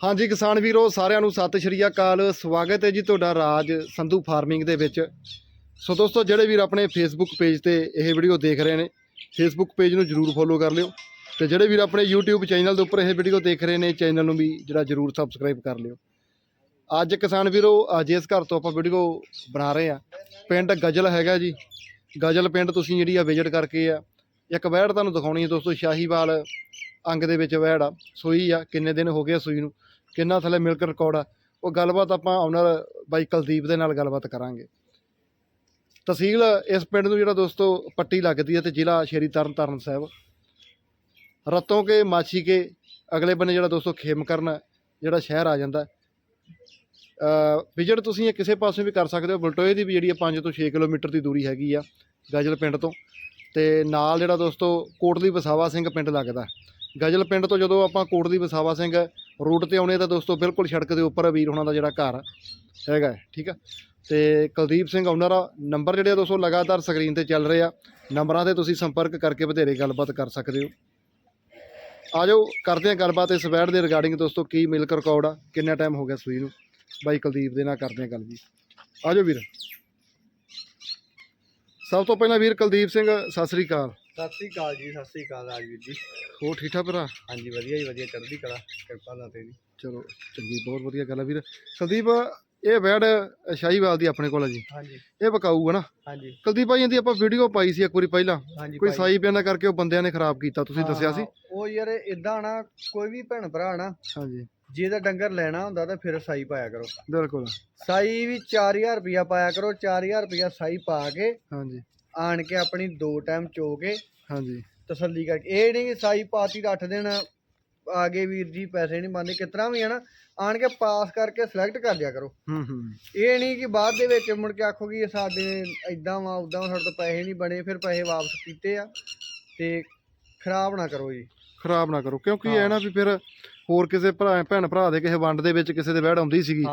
ਹਾਂਜੀ ਕਿਸਾਨ ਵੀਰੋ, ਸਾਰਿਆਂ ਨੂੰ ਸਤਿ ਸ਼੍ਰੀ ਅਕਾਲ। ਸਵਾਗਤ ਹੈ ਜੀ ਤੁਹਾਡਾ ਰਾਜ ਸੰਧੂ ਫਾਰਮਿੰਗ ਦੇ ਵਿੱਚ। ਸੋ ਦੋਸਤੋ, ਜਿਹੜੇ ਵੀਰ ਆਪਣੇ ਫੇਸਬੁੱਕ ਪੇਜ ਤੇ ਇਹ ਵੀਡੀਓ ਦੇਖ ਰਹੇ ਨੇ ਫੇਸਬੁੱਕ ਪੇਜ ਨੂੰ ਜਰੂਰ ਫੋਲੋ ਕਰ ਲਿਓ ਤੇ ਜਿਹੜੇ ਵੀਰ ਆਪਣੇ YouTube ਚੈਨਲ ਦੇ ਉੱਪਰ ਇਹ ਵੀਡੀਓ ਦੇਖ ਰਹੇ ਨੇ ਚੈਨਲ ਨੂੰ ਵੀ ਜਿਹੜਾ ਜਰੂਰ ਸਬਸਕ੍ਰਾਈਬ ਕਰ ਲਿਓ। ਅੱਜ ਕਿਸਾਨ ਵੀਰੋ ਜਿਸ ਘਰ ਤੋਂ ਆਪਾਂ ਵੀਡੀਓ ਬਣਾ ਰਹੇ ਆ ਪਿੰਡ ਗਜਲ ਹੈਗਾ ਜੀ। ਗਜਲ ਪਿੰਡ ਤੁਸੀਂ ਜਿਹੜੀ ਆ ਵਿਜ਼ਿਟ ਕਰਕੇ ਆ। ਇੱਕ ਵਹਿੜ ਤੁਹਾਨੂੰ ਦਿਖਾਉਣੀ ਹੈ ਦੋਸਤੋ, ਸ਼ਾਹੀਵਾਲ। ਅੰਗ ਦੇ ਵਿੱਚ ਵਹਿੜ ਆ, ਸੂਈ ਆ, ਕਿੰਨੇ ਦਿਨ ਹੋ ਗਏ ਆ ਸੂਈ ਨੂੰ, ਕਿੰਨਾ ਥੱਲੇ ਮਿਲਕ ਰਿਕਾਰਡ ਆ, ਉਹ ਗੱਲਬਾਤ ਆਪਾਂ ਓਨਰ ਬਾਈ ਕੁਲਦੀਪ ਦੇ ਨਾਲ ਗੱਲਬਾਤ ਕਰਾਂਗੇ। ਤਹਿਸੀਲ ਇਸ ਪਿੰਡ ਨੂੰ ਜਿਹੜਾ ਦੋਸਤੋ ਪੱਟੀ ਲੱਗਦੀ ਹੈ ਤੇ ਜ਼ਿਲ੍ਹਾ ਸ਼੍ਰੀ ਤਰਨਤਾਰਨ ਸਾਹਿਬ। ਰਤੋਂ ਕੇ ਮਾਛੀ ਕੇ ਅਗਲੇ ਬੰਨੇ ਜਿਹੜਾ ਦੋਸਤੋ ਖੇਮਕਰਨ ਜਿਹੜਾ ਸ਼ਹਿਰ ਆ ਜਾਂਦਾ। ਵਿਜਿਟ ਤੁਸੀਂ ਇਹ ਕਿਸੇ ਪਾਸੇ ਵੀ ਕਰ ਸਕਦੇ ਹੋ, ਬਲਟੋਏ ਦੀ ਵੀ ਜਿਹੜੀ 5 ਤੋਂ 6 ਕਿਲੋਮੀਟਰ ਦੀ ਦੂਰੀ ਹੈਗੀ ਆ ਗਜਲ ਪਿੰਡ ਤੋਂ। ਤੇ ਨਾਲ ਜਿਹੜਾ ਦੋਸਤੋ ਕੋਟਲੀ ਵਸਾਵਾ ਸਿੰਘ ਪਿੰਡ ਲੱਗਦਾ। ਗਜਲ ਪਿੰਡ ਤੋਂ ਜਦੋਂ ਆਪਾਂ ਕੋਟ ਦੀ ਵਸਾਵਾ ਸਿੰਘ ਰੋਡ ਤੇ ਆਉਣੇ ਤਾਂ ਦੋਸਤੋ ਬਿਲਕੁਲ ਸੜਕ ਦੇ ਉੱਪਰ ਵੀਰ ਹੋਣਾ ਦਾ ਜਿਹੜਾ ਘਰ ਹੈਗਾ ਠੀਕ ਆ? ਤੇ ਕੁਲਦੀਪ ਸਿੰਘ ਓਨਰ ਆ ਨੰਬਰ ਜਿਹੜੇ ਆ ਦੋਸਤੋ ਲਗਾਤਾਰ ਸਕਰੀਨ ਤੇ ਚੱਲ ਰਹੇ ਆ। ਨੰਬਰਾਂ ਤੇ ਤੁਸੀਂ ਸੰਪਰਕ ਕਰਕੇ ਵਧੇਰੇ ਗੱਲਬਾਤ ਕਰ ਸਕਦੇ ਹੋ। ਆ ਜਾਓ ਕਰਦੇ ਆ ਗੱਲਬਾਤ ਇਸ ਵੈਡ ਦੇ ਰਿਗਾਰਡਿੰਗ ਦੋਸਤੋ ਕੀ ਮਿਲਕ ਰਿਕਾਰਡ ਆ, ਕਿੰਨਾ ਟਾਈਮ ਹੋ ਗਿਆ ਸੂਈ ਨੂੰ? ਬਾਈ ਕੁਲਦੀਪ ਦੇ ਨਾਲ ਕਰਦੇ ਆ ਗੱਲ ਵੀ ਆ ਜਾਓ ਵੀਰ। ਸਭ ਤੋਂ ਪਹਿਲਾਂ ਵੀਰ ਕੁਲਦੀਪ ਸਿੰਘ, ਸਤਿ ਸ੍ਰੀ ਅਕਾਲ। ਸਤਿ ਸ੍ਰੀ ਅਕਾਲ ਜੀ ਸਤਿ ਸ੍ਰੀ ਅਕਾਲ ਰਾਜਵੀਰ ਜੀ। ਹੋਰ ਠੀਕ ਠਾਕ ਭਰਾ? ਹਾਂਜੀ ਵਧੀਆ ਜੀ ਵਧੀਆ ਚੜ੍ਹਦੀ ਕਲਾ ਕਿਰਪਾ ਦਾ ਤੇਰੀ ਚਲੋ ਚੰਗੀ ਬਹੁਤ ਵਧੀਆ ਗੱਲ ਆ ਵੀਰ। ਕੁਲਦੀਪ ਇਹ ਵੈਡ ਸ਼ਾਹੀਵਾਲ ਦੀ ਆਪਣੇ ਕੋਲ ਆ ਜੀ। ਹਾਂਜੀ। ਇਹ ਬਕਾਊ ਹੈ ਨਾ? ਹਾਂਜੀ। ਕੁਲਦੀਪ ਭਾਈ ਇਹਦੀ ਆਪਾਂ ਵੀਡੀਓ ਪਾਈ ਸੀ ਇੱਕ ਵਾਰੀ ਪਹਿਲਾਂ। ਹਾਂਜੀ ਕੋਈ ਭਾਈ। ਸਾਈ ਬਿਆਨਾ ਕਰਕੇ ਉਹ ਬੰਦਿਆਂ ਨੇ ਖਰਾਬ ਕੀਤਾ ਤੁਸੀਂ ਦੱਸਿਆ ਸੀ? ਹਾਂ, ਉਹ ਯਾਰ ਇਦਾਂ ਨਾ ਕੋਈ ਵੀ ਭੈਣ ਭਰਾ ਨਾ ਹਾਂਜੀ। ਜੇ ਤਾਂ ਡੰਗਰ ਲੈਣਾ ਹੁੰਦਾ ਤਾਂ ਫਿਰ ਸਾਈ ਪਾਇਆ ਕਰੋ। ਬਿਲਕੁਲ। ਸਾਈ ਵੀ 4000 ਰੁਪਇਆ ਪਾਇਆ ਕਰੋ 4000 ਰੁਪਇਆ ਸਾਈ ਪਾ ਕੇ ਹਾਂਜੀ। ਆਣ ਕੇ ਆਪਣੀ ਦੋ ਟਾਈਮ ਚੋ ਕੇ ਹਾਂਜੀ। ਤਸੱਲੀ ਕਰਕੇ। ਇਹ ਨਹੀਂ ਸਾਈ ਪਾਤੀ ਤਾਂ 8 ਦਿਨ ਆਗੇ ਵੀਰ ਜੀ ਪੈਸੇ ਨਹੀਂ ਬੰਦੇ ਕਿਤਨਾ ਵੀ ਹੈ ਨਾ ਆਣ ਕੇ ਪਾਸ ਕਰਕੇ ਸਿਲੈਕਟ ਕਰ ਲਿਆ ਕਰੋ। ਹੂੰ ਹੂੰ। ਇਹ ਨਹੀਂ ਕਿ ਬਾਅਦ ਦੇ ਵਿੱਚ ਮੁੜ ਕੇ ਆਖੋ ਕਿ ਇਹ ਸਾਡੇ ਇਦਾਂ ਵਾ ਉਦਾਂ ਸਾਡੇ ਤੋਂ ਪੈਸੇ ਨਹੀਂ ਬਣੇ ਫਿਰ ਪੈਸੇ ਵਾਪਸ ਕੀਤੇ ਆ ਤੇ ਖਰਾਬ ਨਾ ਕਰੋ ਜੀ। ਖਰਾਬ ਨਾ ਕਰੋ ਕਿਉਂਕਿ ਇਹ। ਨਾ ਵੀ ਫਿਰ ਹੋਰ ਕਿਸੇ ਭਰਾ ਭੈਣ ਭਰਾ ਦੇ ਕਿਸੇ ਵੰਡ ਦੇ ਵਿੱਚ ਕਿਸੇ ਦੇ ਵੈੜ ਆਉਂਦੀ ਸੀਗੀ।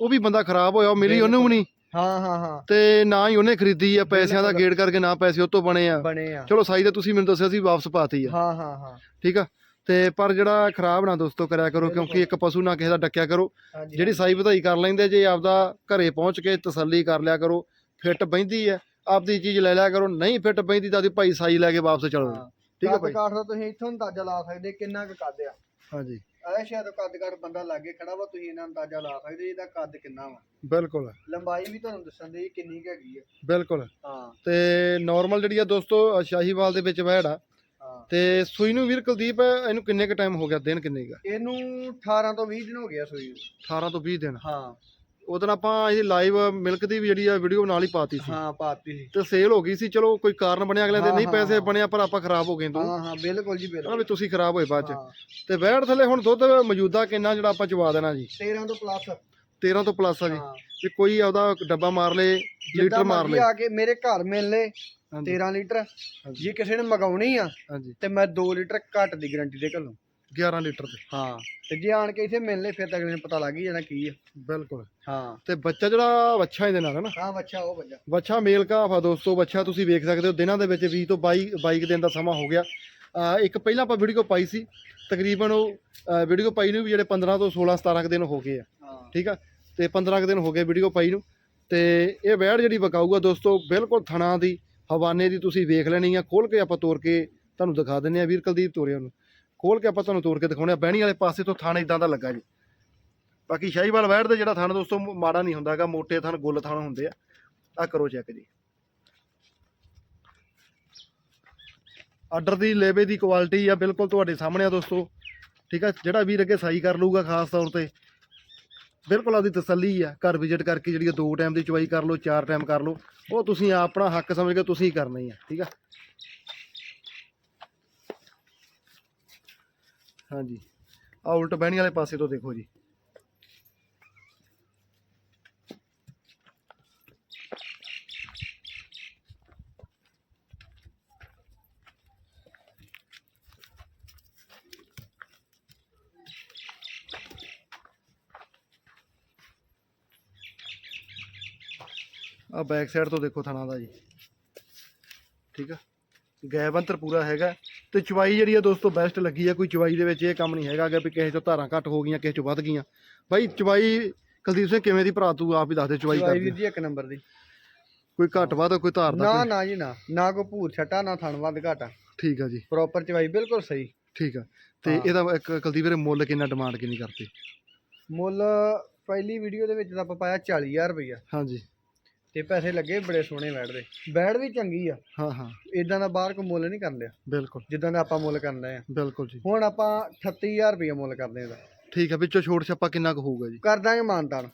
ਉਹ ਵੀ ਬੰਦਾ ਖਰਾਬ ਹੋਇਆ ਉਹ ਮਿਲੀ ਉਹਨੂੰ ਵੀ ਨਹੀਂ। ਹਾਂ ਹਾਂ ਹਾਂ। ਤੇ ਨਾ ਹੀ ਉਹਨੇ ਖਰੀਦੀ ਆ ਪੈਸਿਆਂ ਦਾ। ਗੇੜ ਕਰਕੇ ਨਾ ਪੈਸੇ ਉਹ ਤੋਂ ਬਣੇ ਆ। ਬਣੇ ਆ। ਚਲੋ ਸਾਈ ਤਾਂ ਤੁਸੀਂ ਮੈਨੂੰ ਦੱਸਿਆ ਸੀ ਵਾਪਸ ਪਾਤੀ ਆ। ਹਾਂ ਹਾਂ ਹਾਂ। ਠੀਕ ਆ? ਤੇ ਪਰ ਜਿਹੜਾ ਖਰਾਬ ਨਾ ਦੋਸਤੋ ਕਰਿਆ ਕਰੋ। ਕਿਉਂਕਿ ਇੱਕ ਪਸ਼ੂ ਨਾ ਕਿਸੇ ਦਾ ਡੱਕਿਆ ਕਰੋ। ਜਿਹੜੀ ਸਾਈ ਵਧਾਈ ਕਰ ਲੈਂਦੇ ਜੇ ਆਪਦਾ ਘਰੇ ਪਹੁੰਚ ਕੇ ਤਸੱਲੀ ਕਰ ਲਿਆ ਕਰੋ ਫਿੱਟ ਬੈਂਦੀ ਹੈ ਆਪਦੀ ਚੀਜ਼ ਲੈ ਲਿਆ ਕਰੋ ਨਹੀਂ ਫਿੱਟ ਬੈਂਦੀ ਤਾਂ ਭਾਈ ਸਾਈ ਲੈ ਕੇ ਵਾਪਸ ਚਲੋ। ਠੀਕ ਕੱਦ ਭਾਈ? ਕਾਠ ਦਾ ਤੁਸੀਂ ਇੱਥੋਂ ਅੰਦਾਜ਼ਾ ਲਾ ਸਕਦੇ ਕਿੰਨਾ ਕੁ ਕੱਦ ਆ। ਹਾਂਜੀ। ਇਹ ਸ਼ਾਇਦ ਕੱਦ ਕਾਠ ਬੰਦਾ ਲਾਗੇ ਖੜਾ ਵਾ ਤੁਸੀਂ ਇਹਨਾਂ ਅੰਦਾਜ਼ਾ ਲਾ ਸਕਦੇ ਇਹਦਾ ਕੱਦ ਕਿੰਨਾ ਵਾ। ਬਿਲਕੁਲ। ਲੰਬਾਈ ਵੀ ਤੁਹਾਨੂੰ ਦੱਸਣ ਦੀ ਕਿੰਨੀ ਕੁ ਹੈਗੀ ਆ। ਬਿਲਕੁਲ। ਹਾਂ। ਤੇ ਨਾਰਮਲ ਜਿਹੜੀ ਆ ਦੋਸਤੋ ਸ਼ਾਹੀਵਾਲ ਦੇ ਵਿੱਚ ਆ। ਹਾਂ। ਤੇ ਸੂਈ ਨੂੰ ਵੀਰ ਕੁਲਦੀਪ ਇਹਨੂੰ ਕਿੰਨੇ ਕ ਟਾਈਮ ਹੋ ਗਿਆ ਦਿਨ ਕਿੰਨੇ ਗਾ ਇਹਨੂੰ 18 ਤੋਂ 20 ਦਿਨ ਹੋ ਗਿਆ ਸੂਈ ਨੂੰ। 18 ਤੋਂ 20 ਦਿਨ। ਹਾਂ। ਉਦੋਂ ਆਪਾਂ ਇਹਦੀ ਲਾਈਵ ਮਿਲਕ ਦੀ ਵੀ ਜਿਹੜੀ ਆ ਵੀਡੀਓ ਨਾਲ ਹੀ ਪਾਤੀ ਸੀ। ਹਾਂ ਪਾਤੀ ਸੀ। ਤੇ ਸੇਲ ਹੋ ਗਈ ਸੀ ਚਲੋ ਕੋਈ ਕਾਰਨ ਬਣਿਆ ਅਗਲੇ ਦੇ ਹਾਂ, ਨਹੀਂ ਹਾਂ, ਪੈਸੇ ਹਾਂ। ਬਣਿਆ ਪਰ ਆਪਾਂ ਖਰਾਬ ਹੋ ਗਏ ਤੋਂ। ਹਾਂ ਹਾਂ ਬਿਲਕੁਲ ਜੀ ਹਨਾ ਵੀ ਬਿਲਕੁਲ। ਤੁਸੀਂ ਖਰਾਬ ਹੋਏ ਬਾਅਦ ਚ। ਹਾਂ, ਤੇ ਵਹਿੜ ਥੱਲੇ ਹੁਣ ਦੁੱਧ ਮੌਜੂਦਾ ਕਿੰਨਾ ਜਿਹੜਾ ਆਪਾਂ ਚਵਾ ਦੇਣਾ ਜੀ? 13 ਤੋਂ ਪਲੱਸ 13 ਤੋਂ ਪਲੱਸ ਆ ਜੀ। ਹਾਂ। ਵੀ ਕੋਈ ਆਪਦਾ ਡੱਬਾ ਮਾਰ ਲੇ ਲੀਟਰ ਮਾਰ ਲੇ। ਆ ਕੇ ਮੇਰੇ ਘਰ ਮਿਲ ਲੈ ਹਾਂਜੀ। 13 ਲੀਟਰ। ਜੇ ਕਿਸੇ ਨੇ ਮਗਾਉਣੀ ਆ ਤੇ ਮੈਂ 2 ਲੀਟਰ ਘੱਟ ਦੀ ਗਾਰੰਟੀ ਦੇ ਘੱਲੂ। 11 ਲੀਟਰ ਦੇ। ਹਾਂ ਤੇ ਜੇ ਆਣ ਕੇ ਇੱਥੇ ਮਿਲ ਲੈ ਫਿਰ ਤਾਂ ਅਗਲੇ ਨੂੰ ਪਤਾ ਲੱਗ ਹੀ ਜਾਣਾ ਕੀ ਆ। ਬਿਲਕੁਲ। ਹਾਂ। ਤੇ ਬੱਚਾ ਜਿਹੜਾ ਵੱਛਾ ਇਹਦੇ ਨਾਲ ਹੈ ਨਾ? ਹਾਂ ਬੱਚਾ ਉਹ ਬੱਚਾ ਵੱਛਾ ਮੇਲ ਕਾਫ ਆ ਦੋਸਤੋ ਵੱਛਾ ਤੁਸੀਂ ਵੇਖ ਸਕਦੇ ਹੋ ਦਿਨਾਂ ਦੇ ਵਿੱਚ 20 ਤੋਂ 22 22 ਕੁ ਦਿਨ ਦਾ ਸਮਾਂ ਹੋ ਗਿਆ। ਇੱਕ ਪਹਿਲਾਂ ਆਪਾਂ ਵੀਡੀਓ ਪਾਈ ਸੀ ਤਕਰੀਬਨ ਉਹ ਵੀਡੀਓ ਪਾਈ ਨੂੰ ਵੀ ਜਿਹੜੇ 15 ਤੋਂ 16 17 ਕੁ ਦਿਨ ਹੋ ਗਏ ਆ। ਠੀਕ ਆ? ਤੇ 15 ਕੁ ਦਿਨ ਹੋ ਗਏ ਵੀਡੀਓ ਪਾਈ ਨੂੰ। ਤੇ ਇਹ ਵੈੜ ਜਿਹੜੀ ਬਕਾਊ ਆ ਦੋਸਤੋ ਬਿਲਕੁਲ ਥਣਾ ਦੀ ਹਵਾਨੇ ਦੀ ਤੁਸੀਂ ਵੇਖ ਲੈਣੀ ਆ ਖੋਲ ਕੇ ਆਪਾਂ ਤੋੜ ਕੇ ਤੁਹਾਨੂੰ ਦਿਖਾ ਦਿੰਨੇ ਆ ਵੀਰ ਕੁਲਦੀਪ ਤੋਰਿਆ ਨੂੰ। ਖੋਲ ਕੇ ਆਪਾਂ ਤੁਹਾਨੂੰ ਤੋੜ ਕੇ ਦਿਖਾਉਣੇ ਆ ਬਹਿਣੀ ਵਾਲੇ ਪਾਸੇ ਤੋਂ ਥਣ ਇਦਾਂ ਦਾ ਲੱਗਾ ਜੀ। ਬਾਕੀ ਸ਼ਾਹੀਵਾਲ ਵੈੜ ਦੇ ਜਿਹੜਾ ਥਣ, ਦੋਸਤੋ ਮਾੜਾ ਨਹੀਂ ਹੁੰਦਾਗਾ, ਮੋਟੇ ਥਣ, ਗੁੱਲ ਥਣ ਹੁੰਦੇ ਆ। ਆ ਕਰੋ ਚੈੱਕ ਜੀ। ਆਰਡਰ ਦੀ ਲੇਵੇ ਦੀ ਕੁਆਲਿਟੀ ਆ, ਬਿਲਕੁਲ ਤੁਹਾਡੇ ਸਾਹਮਣੇ ਆ, ਦੋਸਤੋ। ਠੀਕ ਆ? ਜਿਹੜਾ ਵੀਰ ਅੱਗੇ ਸਾਈ ਕਰ ਲੂਗਾ ਖਾਸ ਤੌਰ ਤੇ, ਬਿਲਕੁਲ ਆਪਦੀ ਤਸੱਲੀ ਆ। ਘਰ ਵਿਜ਼ਿਟ ਕਰਕੇ ਜਿਹੜੀ ਆ, ਦੋ ਟਾਈਮ ਦੀ ਚਵਾਈ ਕਰ ਲਓ, ਚਾਰ ਟਾਈਮ ਕਰ ਲਓ। ਉਹ ਤੁਸੀਂ ਆਪਣਾ ਹੱਕ ਸਮਝ ਕੇ ਤੁਸੀਂ ਕਰਨਾ ਹੀ ਆ, ਠੀਕ ਆ? ਹਾਂਜੀ। ਆ ਉਲਟ ਬਹਿਣੀ ਵਾਲੇ ਪਾਸੇ ਤੋਂ ਦੇਖੋ ਜੀ। ਆ ਬੈਕ ਸਾਈਡ ਤੋਂ ਦੇਖੋ ਥਣਾ ਦਾ ਜੀ। ਠੀਕ ਆ? ਗੈਬ ਅੰਤਰ ਪੂਰਾ ਹੈਗਾ। ਤੇ ਚਵਾਈ ਜਿਹੜੀ ਆ ਦੋਸਤੋ ਬੈਸਟ ਲੱਗੀ ਆ ਕੋਈ ਚਵਾਈ ਦੇ ਵਿੱਚ ਇਹ ਕੰਮ ਨਹੀਂ ਹੈਗਾ ਕਿ ਕਿਸੇ ਚੋਂ ਧਾਰਾਂ ਘੱਟ ਹੋ ਗਈਆਂ ਕਿਸੇ ਚੋਂ ਵੱਧ ਗਈਆਂ। ਬਾਈ ਚਵਾਈ ਕੁਲਦੀਪ ਸਿੰਘ ਕਿਵੇਂ ਦੀ ਭਰਾ ਤੂੰ ਆਪ ਹੀ ਦੱਸ ਦੇ ਚਵਾਈ ਚਵਾਈ ਕਰਦੀ ਵੀਰ ਜੀ ਇੱਕ ਨੰਬਰ ਦੀ। ਕੋਈ ਘੱਟ ਵੱਧ ਕੋਈ ਧਾਰ ਦਾ ਨਾ ਨਾ ਜੀ ਨਾ ਨਾ ਕੋਈ ਭੂਰ ਛਟਾ ਨਾ ਥਣ ਵੱਧ ਘਾਟਾ। ਠੀਕ ਆ ਜੀ। ਪ੍ਰੋਪਰ ਚਵਾਈ ਬਿਲਕੁਲ ਸਹੀ। ਠੀਕ ਆ। ਤੇ। ਇਹਦਾ ਇੱਕ ਕੁਲਦੀਪ ਵੀਰੇ ਮੁੱਲ ਕਿੰਨਾ ਡਿਮਾਂਡ ਕਿੰਨੀ ਕਰਤੀ? ਮੁੱਲ ਪਹਿਲੀ ਵੀਡੀਓ ਦੇ ਵਿੱਚ ਤਾਂ ਆਪਾਂ ਪਾਇਆ 40000 ਰੁਪਈਆ। ਹਾਂਜੀ। ਤੇ ਪੈਸੇ ਲੱਗੇ ਬੜੇ ਸੋਹਣੇ ਬੈਡ ਦੇ। ਵੀ ਚੰਗੀ ਆ। ਹਾਂ ਹਾਂ। ਇਦਾਂ ਦਾ ਬਾਹਰ ਕੋਈ ਮੁੱਲ ਨਹੀਂ ਲਿਆ ਬਿਲਕੁਲ। ਜਿੱਦਾਂ ਦਾ ਆਪਾਂ ਮੁੱਲ ਕਰਨਾ ਆ। ਬਿਲਕੁਲ ਜੀ। ਹੁਣ ਆਪਾਂ 38000 ਰੁਪਈਆ ਮੁੱਲ ਕਰਦੇ ਇਹਦਾ ਠੀਕ ਆ ਵਿੱਚੋਂ ਛੋਟ ਛੱਪਾ ਕਿੰਨਾ ਕੁ ਹੋਊਗਾ ਜੀ? ਕਰ ਦਾਂਗੇ ਮਾਨਤਾਨ।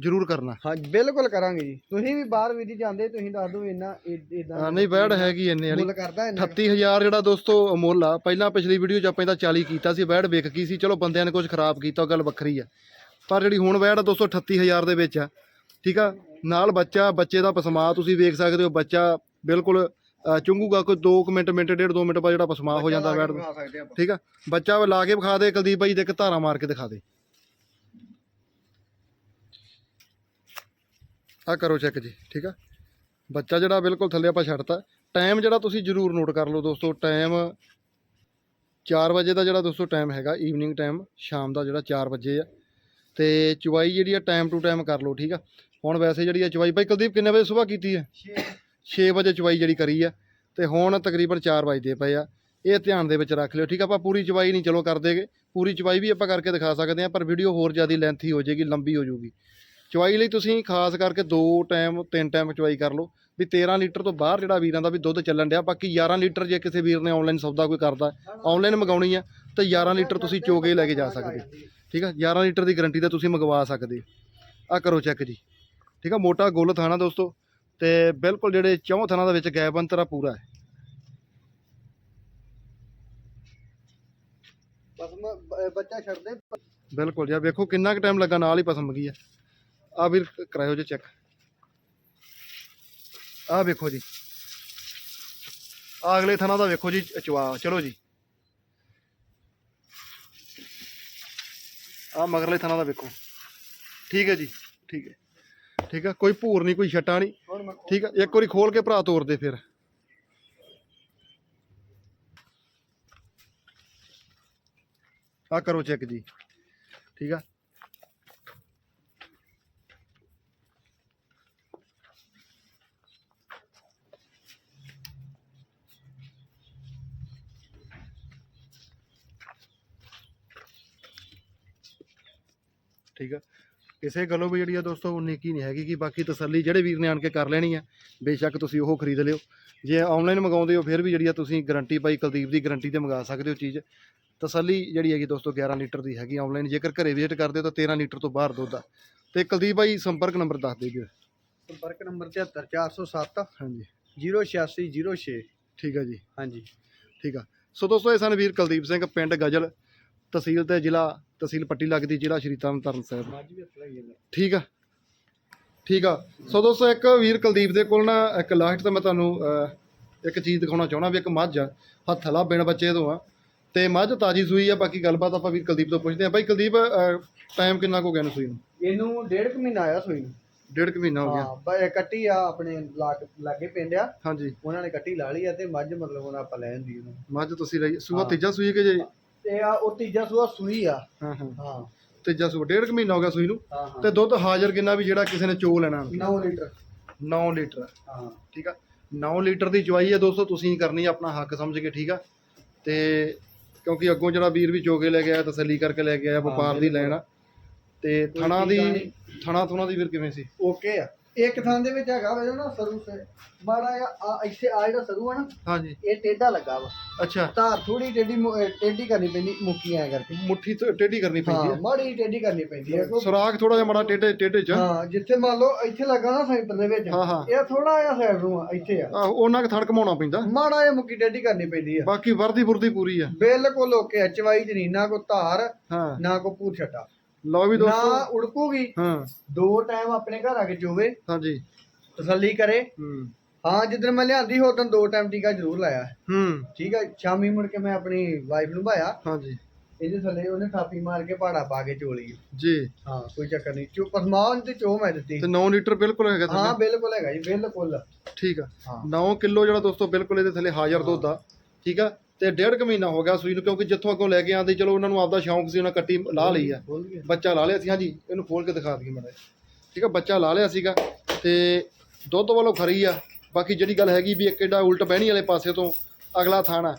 ਜ਼ਰੂਰ ਕਰਨਾ। ਹਾਂ ਬਿਲਕੁਲ ਕਰਾਂਗੇ ਜੀ। ਤੁਸੀਂ ਵੀ ਬਾਹਰ ਵੀ ਜੀ ਜਾਂਦੇ ਤੁਸੀਂ ਦੱਸ ਦਿਓ ਇੰਨਾ ਇਦਾਂ ਹਾਂ, ਨਹੀਂ ਬੈੜ ਹੈਗੀ ਇੰਨੇ ਵਾਲੀ। ਮੁੱਲ ਕਰਦਾ ਇੰਨਾ। 38000 ਜਿਹੜਾ ਦੋਸਤੋ ਮੁੱਲ ਆ ਪਹਿਲਾਂ ਪਿਛਲੀ ਵੀਡੀਓ 'ਚ ਆਪਾਂ ਇਹਦਾ 40 ਕੀਤਾ ਸੀ ਬੈੜ ਵਿਕ ਗਈ ਸੀ। ਚਲੋ ਬੰਦਿਆਂ ਨੇ ਕੁਝ ਖਰਾਬ ਕੀਤਾ ਉਹ ਗੱਲ ਵੱਖਰੀ ਆ। ਪਰ ਜਿਹੜੀ ਹੁਣ ਬੈੜ ਆ ਦੋਸਤੋ 38000 ਦੇ ਵਿੱਚ ਆ ਠੀਕ ਆ? ਨਾਲ ਬੱਚਾ ਬੱਚੇ ਦਾ ਪਸਮਾ ਤੁਸੀਂ ਵੇਖ ਸਕਦੇ ਹੋ ਬੱਚਾ ਬਿਲਕੁਲ ਚੁੰਗੂਗਾ ਕੋਈ 2 ਮਿੰਟ ਮਿੰਟ ਡੇਢ 2 ਮਿੰਟ ਬਾਅਦ ਜਿਹੜਾ ਪਸਮਾ ਹੋ ਜਾਂਦਾ ਆਪਾਂ। ਠੀਕ ਆ? ਬੱਚਾ ਲਾ ਕੇ ਵਿਖਾ ਦੇ ਕੁਲਦੀਪ ਭਾਈ ਦੇ ਇੱਕ ਧਾਰਾ ਮਾਰ ਕੇ ਦਿਖਾ ਦੇ। ਆ ਕਰੋ ਚੈੱਕ ਜੀ ਠੀਕ ਆ? ਬੱਚਾ ਜਿਹੜਾ ਬਿਲਕੁਲ ਥੱਲੇ ਆਪਾਂ ਛੱਡਤਾ। ਟਾਈਮ ਜਿਹੜਾ ਤੁਸੀਂ ਜਰੂਰ ਨੋਟ ਕਰ ਲਓ ਦੋਸਤੋ ਟਾਈਮ 4 ਵਜੇ ਦਾ ਜਿਹੜਾ ਦੋਸਤੋ ਟਾਈਮ ਹੈਗਾ ਈਵਨਿੰਗ ਟਾਈਮ ਸ਼ਾਮ ਦਾ ਜਿਹੜਾ 4 ਵਜੇ ਆ। ਤੇ ਚੁਵਾਈ ਜਿਹੜੀ ਆ ਟਾਈਮ ਟੂ ਟਾਈਮ ਕਰ ਲਓ ਠੀਕ ਆ? ਹੁਣ ਵੈਸੇ ਜਿਹੜੀ ਆ ਚੁਵਾਈ ਭਾਈ ਕੁਲਦੀਪ ਕਿੰਨੇ ਵਜੇ ਸਵੇਰ ਕੀਤੀ ਹੈ? 6 ਵਜੇ। ਚਵਾਈ ਜਿਹੜੀ ਕਰੀ ਆ ਤੇ ਹੁਣ ਤਕਰੀਬਨ 4 ਵਜੇ ਪਏ ਆ। ਇਹ ਧਿਆਨ ਦੇ ਵਿੱਚ ਰੱਖ ਲਿਓ ਠੀਕ ਆ? ਆਪਾਂ ਪੂਰੀ ਚਵਾਈ ਨਹੀਂ ਚਲੋ ਕਰ ਦੇਗੇ ਪੂਰੀ ਚਵਾਈ ਵੀ ਆਪਾਂ ਕਰਕੇ ਦਿਖਾ ਸਕਦੇ ਆ ਪਰ ਵੀਡੀਓ ਹੋਰ ਜ਼ਿਆਦਾ ਲੈਂਥੀ ਹੋ ਜਾਏਗੀ ਲੰਬੀ ਹੋ ਜਾਊਗੀ। ਚਵਾਈ ਲਈ ਤੁਸੀਂ ਖਾਸ ਕਰਕੇ ਦੋ ਟਾਈਮ ਤਿੰਨ ਟਾਈਮ ਚਵਾਈ ਕਰ ਲਓ ਵੀ 13 ਲੀਟਰ ਤੋਂ ਬਾਹਰ ਜਿਹੜਾ ਵੀਰਾਂ ਦਾ ਵੀ ਦੁੱਧ ਚੱਲਣ ਡਿਆ ਬਾਕੀ 11 ਲੀਟਰ ਜੇ ਕਿਸੇ ਵੀਰ ਨੇ ਆਨਲਾਈਨ ਸੌਦਾ ਕੋਈ ਕਰਦਾ ਆਨਲਾਈਨ ਮੰਗਾਉਣੀ ਆ ਤਾਂ 11 ਲੀਟਰ ਤੁਸੀਂ ਚੋਗੇ ਲੈ ਕੇ ਜਾ ਸਕਦੇ ਠੀਕ ਆ? 11 ਲੀਟਰ ਦੀ ਗਾਰੰਟੀ ਤਾਂ ਤੁਸੀਂ ਮੰਗਵਾ ਸਕਦੇ ਆ ਕਰੋ ਚੈੱਕ ਜੀ। ਠੀਕ ਆ ਮੋਟਾ ਗੁੱਲ ਥਾਣਾ ਦੋਸਤੋ। ਤੇ ਬਿਲਕੁਲ ਜਿਹੜੇ ਚੌਂ ਥਾਣਾ ਦੇ ਵਿੱਚ ਗੈਪ ਅੰਤਰ ਆ ਪੂਰਾ। ਹੈ ਬਸ ਮੈਂ ਬ- ਬੱਚਾ ਛੱਡ ਦੇ। ਬਿਲਕੁਲ ਜੀ ਵੇਖੋ ਕਿੰਨਾ ਕੁ ਟਾਈਮ ਲੱਗਾ ਨਾਲ ਹੀ ਪਸੰਦ ਗਈ ਆ। ਆ ਵੀਰ ਕਰਾਇਓ ਜੀ ਚੈੱਕ ਆ ਵੇਖੋ ਜੀ। ਆ ਅਗਲੇ ਥਾਣਾ ਦਾ ਵੇਖੋ ਜੀ ਚਵਾ ਚਲੋ ਜੀ। ਆ ਮਗਰਲੇ ਥਾਣਾ ਦਾ ਵੇਖੋ। ਠੀਕ ਹੈ ਜੀ ਠੀਕ ਹੈ। ਠੀਕ ਆ? ਕੋਈ ਭੂਰ ਨਹੀਂ, ਕੋਈ ਛਟਾ ਨਹੀਂ। ਠੀਕ ਆ? ਇੱਕ ਵਾਰੀ ਖੋਲ ਕੇ ਭਰਾ ਤੋੜ ਦੇ ਫਿਰ। ਆ ਕਰੋ ਚੈੱਕ ਜੀ। ਠੀਕ ਆ? ਠੀਕ ਆ? ਕਿਸੇ ਗੱਲੋਂ ਵੀ ਜਿਹੜੀ ਆ ਦੋਸਤੋ ਉਨੀਕੀ ਨਹੀਂ ਹੈਗੀ ਕਿ ਬਾਕੀ ਤਸੱਲੀ ਜਿਹੜੇ ਵੀਰ ਨੇ ਆਣ ਕੇ ਕਰ ਲੈਣੀ ਆ ਬੇਸ਼ੱਕ ਤੁਸੀਂ ਉਹ ਖਰੀਦ ਲਿਓ। ਜੇ ਆਨਲਾਈਨ ਮੰਗਾਉਂਦੇ ਹੋ ਫਿਰ ਵੀ ਜਿਹੜੀ ਆ ਤੁਸੀਂ ਗਾਰੰਟੀ ਪਾਈ ਕੁਲਦੀਪ ਦੀ ਗਾਰੰਟੀ ਤੇ ਮੰਗਾ ਸਕਦੇ ਹੋ ਚੀਜ਼। ਤਸੱਲੀ ਜਿਹੜੀ ਹੈਗੀ ਦੋਸਤੋ 11 ਲੀਟਰ ਦੀ ਹੈਗੀ ਆਨਲਾਈਨ ਜੇਕਰ ਘਰੇ ਵਿਜ਼ਿਟ ਕਰਦੇ ਹੋ ਤਾਂ 13 ਲੀਟਰ ਤੋਂ ਬਾਹਰ ਦੁੱਧ ਆ। ਤੇ ਕੁਲਦੀਪ ਭਾਈ ਸੰਪਰਕ ਨੰਬਰ ਦੱਸ ਦਿਓ। ਜੀ ਸੰਪਰਕ ਨੰਬਰ 74407 ਹਾਂਜੀ। 08606 ਠੀਕ ਆ ਜੀ। ਹਾਂਜੀ। ਠੀਕ ਆ। ਸੋ ਦੋਸਤੋ ਇਹ ਸਨ ਵੀਰ ਕੁਲਦੀਪ ਸਿੰਘ ਪਿੰਡ ਗਜਲ। ਤਹਿਸੀਲ ਤੇ ਜ਼ਿਲ੍ਹਾ ਤਹਿਸੀਲ ਪੱਟੀ ਲੱਗਦੀ ਜ਼ਿਲ੍ਹਾ ਸ਼੍ਰੀ ਤਰਨਤਾਰਨ ਸਾਹਿਬ। ਹੱਥ ਠੀਕ ਆ? ਠੀਕ ਆ। ਸੋ ਦੋਸਤੋ ਇੱਕ ਵੀਰ ਕੁਲਦੀਪ ਦੇ ਕੋਲ ਨਾ ਇੱਕ ਲਾਸਟ ਤੇ ਮੈਂ ਤੁਹਾਨੂੰ ਇੱਕ ਚੀਜ਼ ਦਿਖਾਉਣਾ ਚਾਹਣਾ ਵੀ ਇੱਕ ਮੱਝ ਆ ਹੱਥਲਾ ਬਿਨ ਬੱਚੇ ਤੋਂ ਆ। ਤੇ ਮੱਝ ਤਾਜੀ ਸੂਈ ਆ ਬਾਕੀ ਗੱਲਬਾਤ ਆਪਾਂ ਵੀਰ ਕੁਲਦੀਪ ਤੋਂ ਪੁੱਛਦੇ ਆ। ਬਾਈ ਕੁਲਦੀਪ ਟਾਈਮ ਕਿੰਨਾ ਕੁ ਗਿਆ ਨੂੰ ਸੂਈ ਨੂੰ? ਇਹਨੂੰ ਡੇਢ ਕੁ ਮਹੀਨਾ ਆਇਆ ਸੂਈ ਨੂੰ। ਡੇਢ ਕੁ ਮਹੀਨਾ ਹੋ ਗਿਆ। ਹਾਂ ਬਈ ਕੱਟੀ ਆ ਆਪਣੇ ਲਾਗ ਲਾਗੇ ਪਿੰਡ ਆ। ਹਾਂਜੀ। ਉਹਨਾਂ ਨੇ ਕੱਟੀ ਲਾ ਲਈ ਆ ਤੇ ਮੱਝ ਮਤਲਬ ਹੁਣ ਆਪਾਂ ਲੈਣ ਦੀ ਉਹਨੂੰ। ਮੱਝ ਤੁਸੀਂ ਲਈ ਸੂਆ ਹਾਂ। ਤੀਜਾ ਸੂਈ ਕਿ ਜੇ? ਤੇ ਆ ਉਹ ਤੀਜਾ ਸੂਆ ਸੂਈ ਆ। ਹਾਂ ਹਾਂ। ਹਾਂ। ਤੀਜਾ ਸੂਆ ਡੇਢ ਕੁ ਮਹੀਨਾ ਹੋ ਗਿਆ ਸੂਈ ਨੂੰ। ਹਾਂ ਹਾਂ। ਤੇ ਦੁੱਧ ਹਾਜ਼ਰ ਕਿੰਨਾ ਵੀ ਜਿਹੜਾ ਕਿਸੇ ਨੇ ਚੋ ਲੈਣਾ 9 ਲੀਟਰ। 9 ਲੀਟਰ। ਹਾਂ। ਠੀਕ ਆ? 9 ਲੀਟਰ ਦੀ ਚਵਾਈ ਹੈ ਦੋਸਤੋ ਤੁਸੀਂ ਕਰਨੀ ਆ ਆਪਣਾ ਹੱਕ ਸਮਝ ਕੇ ਠੀਕ ਆ? ਤੇ ਕਿਉਂਕਿ ਅੱਗੋਂ ਜਿਹੜਾ ਵੀਰ ਵੀ ਚੋਗੇ ਲੈ ਗਿਆ ਤਸੱਲੀ ਕਰਕੇ ਲੈ ਕੇ ਆਇਆ ਵਪਾਰ ਦੀ ਲੈਣ ਆ। ਤੇ ਥਣਾ ਦੀ। ਥਣਾ ਥੁਣਾ ਦੀ ਵੀਰ ਕਿਵੇਂ ਸੀ? ਓਕੇ ਆ। ਇੱਕ ਥਾਂ ਦੇ ਵਿੱਚ ਹੈਗਾ ਵੇ ਨਾ ਸਰੂ ਸੇ ਮਾੜਾ ਜਿਹਾ ਆ ਇੱਥੇ ਆ ਜਿਹੜਾ ਸਰੂ ਆ ਨਾ ਹਾਂਜੀ। ਇਹ ਟੇਢਾ ਲੱਗਾ ਵਾ। ਅੱਛਾ। ਧਾਰ ਥੋੜੀ ਟੇਢੀ ਮੁ- ਅਹ ਟੇਢੀ ਕਰਨੀ ਪੈਂਦੀ ਮੁੱਕੀ ਐ ਕਰਕੇ। ਮੁੱਠੀ ਤੋਂ ਟੇਢੀ ਕਰਨੀ ਪੈਂਦੀ ਹਾਂ ਮਾੜੀ ਟੇਢੀ ਕਰਨੀ ਪੈਂਦੀ ਹੈ। ਹੈ ਸੁਰਾਖ ਥੋੜਾ ਜਿਹਾ ਮਾੜਾ ਟੇਢੇ ਟੇਢੇ ਚ। ਹਾਂ ਜਿੱਥੇ ਮੰਨ ਲਓ ਇੱਥੇ ਲੱਗਾ ਨਾ ਸੈਂਟਰ ਦੇ ਵਿੱਚ ਹਾਂ ਹਾਂ। ਇਹ ਥੋੜਾ ਜਿਹਾ ਸਾਈਡ ਨੂੰ ਆ ਇੱਥੇ ਆ। ਆਹੋ, ਉਹਨਾਂ ਕੁ ਥੜ ਘਮਾਉਣਾ ਪੈਂਦਾ। ਮਾੜਾ ਜਿਹਾ ਮੁੱਕੀ ਟੇਢੀ ਕਰਨੀ ਪੈਂਦੀ ਆ ਬਾਕੀ ਵਰਦੀ ਬੁਰਦੀ ਪੂਰੀ ਆ। ਬਿਲਕੁਲ ਓਕੇ ਚਵਾਈ ਚ ਨਹੀਂ ਨਾ ਕੋ ਧਾਰ ਹਾਂ। ਨਾ ਕੋ ਪੂਰ ਛੱਟਾ। ਲਓ ਵੀ ਨਾ ਦੋਸਤੋ। ਉੜਕੂਗੀ। ਹਾਂ। ਦੋ ਟਾਈਮ ਆਪਣੇ ਘਰ ਆ ਕੇ ਚੋਵੇ। ਹਾਂਜੀ। ਤਸੱਲੀ ਕਰੇ। ਹੂੰ। ਹਾਂ ਜਿੱਦਣ ਮੈਂ ਲਿਆਂਦੀ ਉਦੋਂ ਦੋ ਟਾਈਮ ਟੀਕਾ ਜ਼ਰੂਰ ਲਾਇਆ। ਹੂੰ। ਠੀਕ ਹੈ ਸ਼ਾਮੀ ਮੁੜ ਕੇ ਮੈਂ ਆਪਣੀ ਵਾਈਫ ਨੂੰ ਭਾਇਆ। ਹਾਂਜੀ। ਇਹਦੇ ਥੱਲੇ ਉਹਨੇ ਥਾਪੀ ਮਾਰ ਕੇ ਪਾੜਾ ਪਾ ਕੇ ਚੋਲੀ। ਜੀ। ਹਾਂ ਕੋਈ ਚੱਕਰ ਨਹੀਂ। ਚੋ ਪਰਮਾਨ ਤੇ ਚੋ ਮੈਂ ਦਿੱਤੀ। ਤੇ 9 ਲੀਟਰ ਬਿਲਕੁਲ ਹੈਗਾ ਹਾਂ ਥੱਲੇ ਬਿਲਕੁਲ ਹੈਗਾ ਜੀ ਬਿਲਕੁਲ। ਠੀਕ ਆ। ਹਾਂ। 9 ਕਿਲੋ ਜਿਹੜਾ ਦੋਸਤੋ ਬਿਲਕੁਲ ਇਹਦੇ ਥੱਲੇ ਹਾਜ਼ਰ ਦੁੱਧ ਆ। ਠੀਕ ਆ? ਤੇ ਡੇਢ ਕੁ ਮਹੀਨਾ ਹੋ ਗਿਆ ਸੂਈ ਨੂੰ ਕਿਉਂਕਿ ਜਿੱਥੋਂ ਅੱਗੋਂ ਲੈ ਕੇ ਆਂਦੇ ਚਲੋ ਉਹਨਾਂ ਨੂੰ ਆਪਦਾ ਸ਼ੌਂਕ ਸੀ ਉਹਨਾਂ ਕੱਟੀ ਲਾ ਲਈ ਆ। ਬੱਚਾ ਲਾ ਲਿਆ ਸੀ ਹਾਂਜੀ ਇਹਨੂੰ ਖੋਲ ਕੇ ਦਿਖਾ ਦਈਏ ਮਾੜਾ। ਠੀਕ ਆ ਬੱਚਾ ਲਾ ਲਿਆ ਸੀਗਾ ਤੇ ਦੁੱਧ ਵੱਲੋਂ ਖਰੀ ਆ। ਬਾਕੀ ਜਿਹੜੀ ਗੱਲ ਹੈਗੀ ਵੀ ਇੱਕ ਏਡਾ ਉਲਟ ਬਹਿਣੀ ਵਾਲੇ ਪਾਸੇ ਤੋਂ ਅਗਲਾ ਥਾਣਾ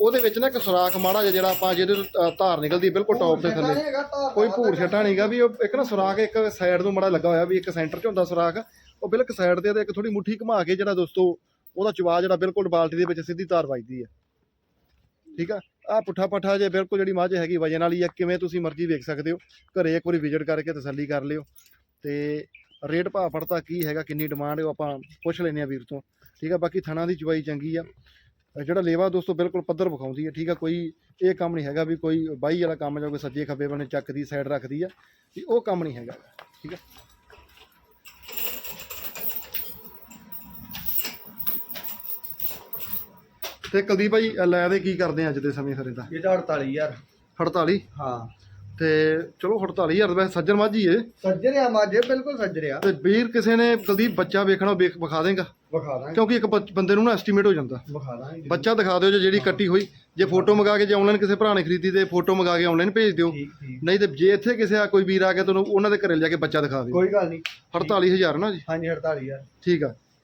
ਉਹਦੇ ਵਿੱਚ ਨਾ ਇੱਕ ਸੁਰਾਖ ਮਾੜਾ ਜਿਹਾ ਜਿਹੜਾ ਆਪਾਂ ਜਿਹਦੇ ਤੋਂ, ਧਾਰ ਨਿਕਲਦੀ ਬਿਲਕੁਲ ਟੌਪ ਦੇ ਥੱਲੇ। ਕੋਈ ਭੂਰ ਛੱਟਾ ਨਹੀਂਗਾ ਵੀ ਉਹ ਇੱਕ ਨਾ ਸੁਰਾਖ ਇੱਕ ਸਾਈਡ ਨੂੰ ਮੜਾ ਲੱਗਾ ਹੋਇਆ ਵੀ ਇੱਕ ਸੈਂਟਰ 'ਚ ਹੁੰਦਾ ਸੁਰਾਖ। ਉਹ ਬਿਲਕੁਲ ਸਾਈਡ ਤੇ ਇੱਕ ਥੋੜੀ ਮੁੱਠੀ ਘੁਮਾ ਕੇ ਜਿਹੜਾ ਦੋਸਤੋ ਉਹਦਾ ਚਵਾ ਜਿਹੜਾ ਬਿਲਕੁਲ ਬਾਲਟੀ ਦੇ ਵਿੱਚ ਸਿੱਧੀ ਤਾਰ ਵੱਜਦੀ ਹੈ। ਠੀਕ ਆ? ਆ ਪੁੱਠਾ ਪੱਠਾ ਜੇ ਬਿਲਕੁਲ ਜਿਹੜੀ ਮੱਝ ਹੈਗੀ ਵਜਨ ਵਾਲੀ ਆ, ਕਿਵੇਂ ਤੁਸੀਂ ਮਰਜ਼ੀ ਵੇਖ ਸਕਦੇ ਹੋ। ਘਰੇ ਇੱਕ ਵਾਰੀ ਵਿਜ਼ਿਟ ਕਰਕੇ ਤਸੱਲੀ ਕਰ ਲਿਓ। ਤੇ ਰੇਟ ਭਾਅ ਫੜਤਾ ਕੀ ਹੈਗਾ, ਕਿੰਨੀ ਡਿਮਾਂਡ ਹੈ, ਉਹ ਆਪਾਂ ਪੁੱਛ ਲੈਨੇ ਆ ਵੀਰ ਤੋਂ। ਠੀਕ ਆ? ਬਾਕੀ ਥਣਾ ਦੀ ਚਵਾਈ ਚੰਗੀ ਆ। ਜਿਹੜਾ ਲੇਵਾ ਦੋਸਤੋ ਬਿਲਕੁਲ ਪੱਧਰ ਵਿਖਾਉਂਦੀ ਹੈ ਠੀਕ ਆ? ਕੋਈ ਇਹ ਕੰਮ ਨਹੀਂ ਹੈਗਾ ਵੀ ਕੋਈ ਬਾਈ ਵਾਲਾ ਕੰਮ ਜਾਂ ਕੋਈ ਸੱਜੇ ਖੱਬੇ ਬੰਨੇ ਚੱਕਦੀ ਸਾਈਡ ਰੱਖਦੀ ਆ, ਵੀ ਉਹ ਕੰਮ ਨਹੀਂ ਹੈਗਾ। ਠੀਕ ਆ? ਤੇ ਕੁਲਦੀਪ ਭਾਈ ਲੈ ਦੇ ਕੀ ਕਰਦੇ ਆ ਅੱਜ ਦੇ ਸਮੇਂ ਫਿਰ ਇਹਦਾ? ਇਹਦਾ 48000 48 ਹਾਂ। ਤੇ ਚਲੋ 48000 ਰੁਪਏ ਸੱਜਣ ਮਾਝੀ ਏ। ਸੱਜਰਿਆ ਮਾਝੇ ਬਿਲਕੁਲ ਸੱਜਰਿਆ ਤੇ ਵੀਰ ਕਿਸੇ ਨੇ ਕੁਲਦੀਪ ਬੱਚਾ ਵੇਖਣਾ ਵੇਖ ਵਿਖਾ ਦੇਗਾ। ਵਿਖਾ ਦਾਂਗੇ। ਕਿਉਂਕਿ ਇੱਕ ਬੱਚ- ਬੰਦੇ ਨੂੰ ਨਾ ਐਸਟੀਮੇਟ ਹੋ ਜਾਂਦਾ। ਵਿਖਾ ਦਾਂਗੇ ਬੱਚਾ ਦਿਖਾ ਦਿਓ ਜੇ ਜਿਹੜੀ ਕੱਟੀ ਹੋਈ। ਜੇ ਫੋਟੋ ਮੰਗਾ ਕੇ ਜੇ ਆਨਲਾਈਨ ਕਿਸੇ ਭਰਾ ਨੇ ਖਰੀਦੀ ਤੇ ਫੋਟੋ ਮੰਗਾ ਕੇ ਆਨਲਾਈਨ ਭੇਜ ਦਿਓ। ਠੀਕ ਠੀਕ। ਨਹੀਂ ਤੇ ਜੇ ਇੱਥੇ ਕਿਸੇ ਆ ਕੋਈ ਵੀਰ ਆ ਕੇ ਤੁਹਾਨੂੰ ਉਹਨਾਂ ਦੇ ਘਰੇ ਲਿਜਾ ਕੇ ਬੱਚਾ ਦਿਖਾ ਦਿਓ। ਕੋਈ ਗੱਲ ਨਹੀਂ। 48000 ਨਾ ਜੀ। ਹਾਂਜੀ 48000 ਠੀਕ ਆ।